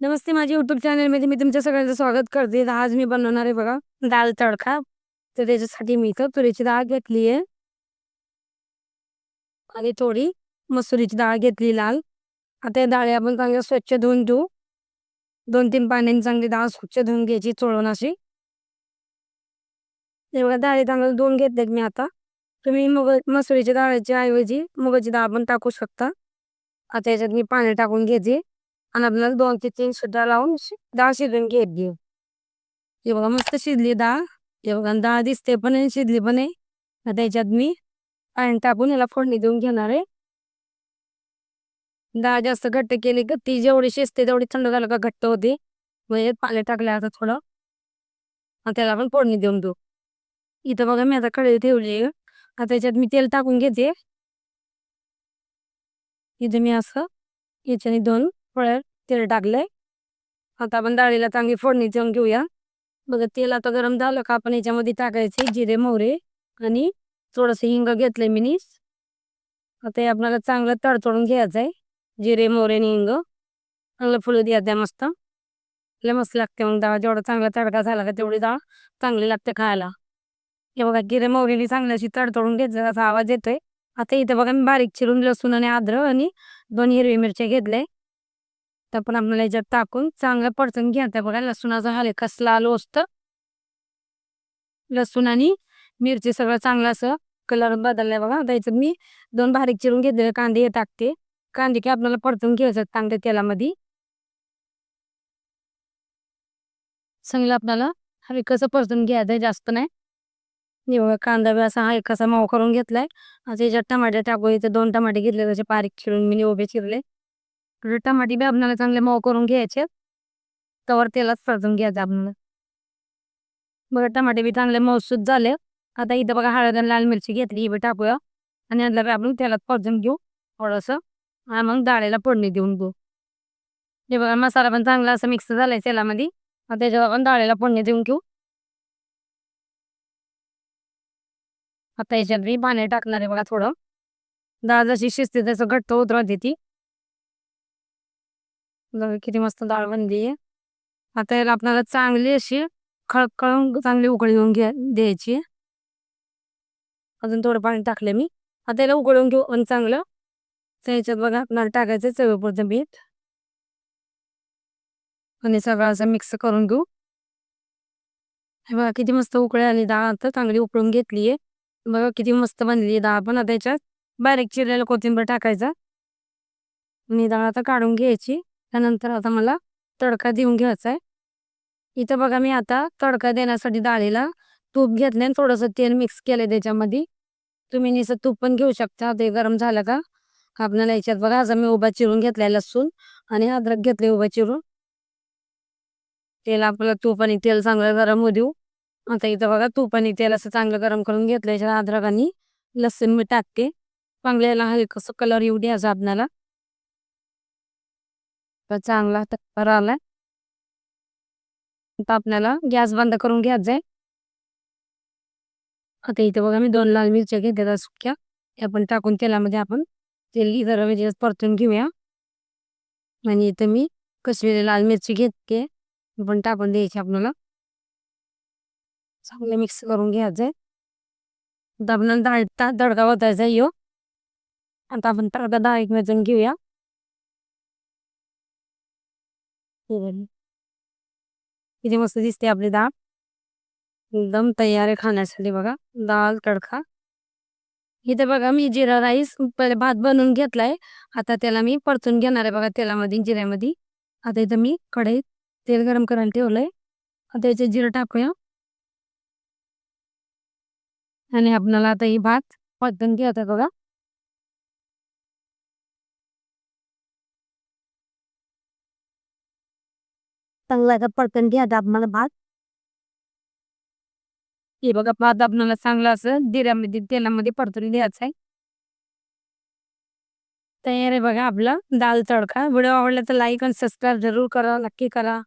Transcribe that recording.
नमस्ते माझ्या युट्यूब चॅनलमध्ये मी तुमच्या सगळ्यांचं स्वागत करते. तर आज मी बनवणार आहे बघा दाल तडका. तर त्याच्यासाठी मी इथं तुरीची डाळ घेतली आहे. आणि थोडी मसुरीची डाळ घेतली लाल. आता या डाळी आपण चांगल्या स्वच्छ धुवून घेऊ. दोन तीन पाण्याने चांगली डाळ स्वच्छ धुवून घ्यायची चोळून अशी. हे बघा डाळी चांगलं धुवून घेतलेत मी आता. तुम्ही मग मसुरीच्या डाळीच्या ऐवजी मुगाची डाळ पण टाकू शकता. आता याच्यात मी पाणी टाकून घेते आणि आपल्याला दोन ते तीन सुद्धा लावून डाळ शिजून घ्यायची हे बघा मस्त शिजली डाळ हे बघा डाळ दिसते पण आहे शिजली पण आहे त्याच्यात मी पाणी टाकून याला फोडणी देऊन घेणार आहे डाळ जास्त घट्ट केली का ती जेवढी शिजते तेवढी थंड झालं का घट्ट होते म्हणजे पाणी टाकलं आता थोडं आणि त्याला आपण फोडणी देऊन देऊ इथं बघा मी आता कढई ठेवली आता त्याच्यात मी तेल टाकून घेते इथं मी असं याच्याने दोन फळ्या तेल टाकलंय. आता आपण डाळीला चांगली फोडणी देऊन घेऊया. बघा तेल आता गरम झालं का आपण याच्यामध्ये टाकायचे जिरे मोहरे आणि थोडंसं हिंग घेतलंय मी आता हे आपल्याला चांगलं तडतडून घ्यायचं आहे. जिरे मोहरे आणि हिंग. चांगलं फुलं द्यायचं मस्त. लय मस्त लागते मग डाळ. जेवढा चांगला तडका झाला का तेवढी डाळ चांगली लागते खायला. हे बघा जिरे मोहरीने चांगली अशी तडतडून घ्यायचं असा आवाज येतोय. आता इथे बघा मी बारीक चिरून लसूण आणि आद्र आणि दोन हिरवी मिरच्या घेतल्या. तर पण आपल्याला याच्यात टाकून चांगलं परतून घ्यायचं बघा लसूणाचा हले कसला लाल असतं लसूण आणि मिरची सगळं चांगलं असं कलर बदललाय बघा. त्याच्यात मी दोन बारीक चिरून घेतलेले कांदे हे टाकते. कांदे की आपल्याला परतून घ्यायचं चांगल्या तेलामध्ये. चांगलं आपल्याला हवे कसं परतून घ्यायचं जास्त नाही. बघा कांदा बी असा हा कसा माव करून घेतलाय. आता याच्यात टमाटे टाकू इथे दोन टमाटे घेतले त्याचे बारीक चिरून मी उभे चिरले. टमाटे बी आपल्याला चांगले मऊ करून घ्यायचे. तवर तेलात परतून घ्यायचं आपल्याला. बघा टमाटे बी चांगले मऊसूद झाले. आता इथं बघा हळद आणि लाल मिरची घेतली ही बी टाकूया. आणि यातला बी आपण तेलात परतून घेऊ. थोडंसं. आणि मग डाळीला फोडणी देऊन घेऊ. हे बघा मसाला पण चांगला असं मिक्स झालाय तेलामध्ये. आता त्याच्यावर आपण डाळीला फोडणी देऊन घेऊ. आता याच्यात मी पाणी टाकणार आहे बघा थोडं. डाळ जशी शिजते तसं घट्ट होत राहते किती मस्त डाळ बनली. आहे आता याला आपल्याला चांगली अशी खळखळून चांगली उकळी येऊन घ्या द्यायची. अजून थोडं पाणी टाकलं मी. आता याला उकळून घेऊ आणि चांगलं. त्याच्यात बघा आपल्याला टाकायचं चवीपुरतं मीठ. आणि सगळं असं मिक्स करून घेऊ. हे बघा किती मस्त उकळी आली डाळ आता चांगली उकळून घेतली आहे. बघा किती मस्त बनली डाळ पण आता याच्यात. बारीक चिरलेला कोथिंबीर टाकायचा. आणि डाळ आता काढून घ्यायची. त्यानंतर आता मला तडका देऊन घ्यायचा आहे. इथं बघा मी आता तडका देण्यासाठी डाळीला तूप घेतले आणि थोडंसं तेल मिक्स केलं त्याच्यामध्ये. तुम्ही निसं तूप पण घेऊ शकता. ते गरम झालं का? आपल्याला याच्यात बघा आज मी उभा चिरून घेतलाय लसूण आणि अद्रक घेतले उभा चिरून. तेल आपलं तूप आणि तेल चांगलं गरम होऊ देऊ. आता इथं बघा तूप आणि तेल असं चांगलं गरम करून घेतलं याच्यात अद्रक आणि लसूण मी टाकते. चांगल्याला हलकसं कलर येऊ द्यायचा आपल्याला. चांगला तर आलाय. आता आपल्याला गॅस बंद करून घ्यायचा आहे आता इथे बघा मी दोन लाल मिरच्या घेतल्या सुक्या. आपण टाकून तेलामध्ये आपण तेल जरा म्हणजे परतून घेऊया. आणि इथं मी कश्मीरी लाल मिरची घेतली पण टाकून द्यायची आपल्याला. चांगलं मिक्स करून घ्यायचंय. आता आपल्याला डाळ तडका आहे यो आता आपण तडका एक मिळून घेऊया. किती मस्त दिसते आपली डाळ एकदम तयार आहे खाण्यासाठी बघा. दाल तडका. इथे बघा मी जिरा राईस पहिले भात बनवून घेतलाय. आता त्याला मी परतून घेणार आहे बघा तेलामध्ये जिऱ्यामध्ये. आता इथं मी कढईत तेल गरम करायला ठेवलंय. आता याच्यात जिरं टाकूया. आणि आपल्याला आता ही भात परतून घ्यायचा बघा. चांगला आता घ्या दाब मला भात हे बघा भात दाबणाला चांगला असं दिऱ्यामध्ये तेलामध्ये परतून घ्यायचा आहे तयार आहे बघा आपला दाल तडका व्हिडिओ आवडला तर लाईक आणि सबस्क्राईब जरूर करा नक्की करा।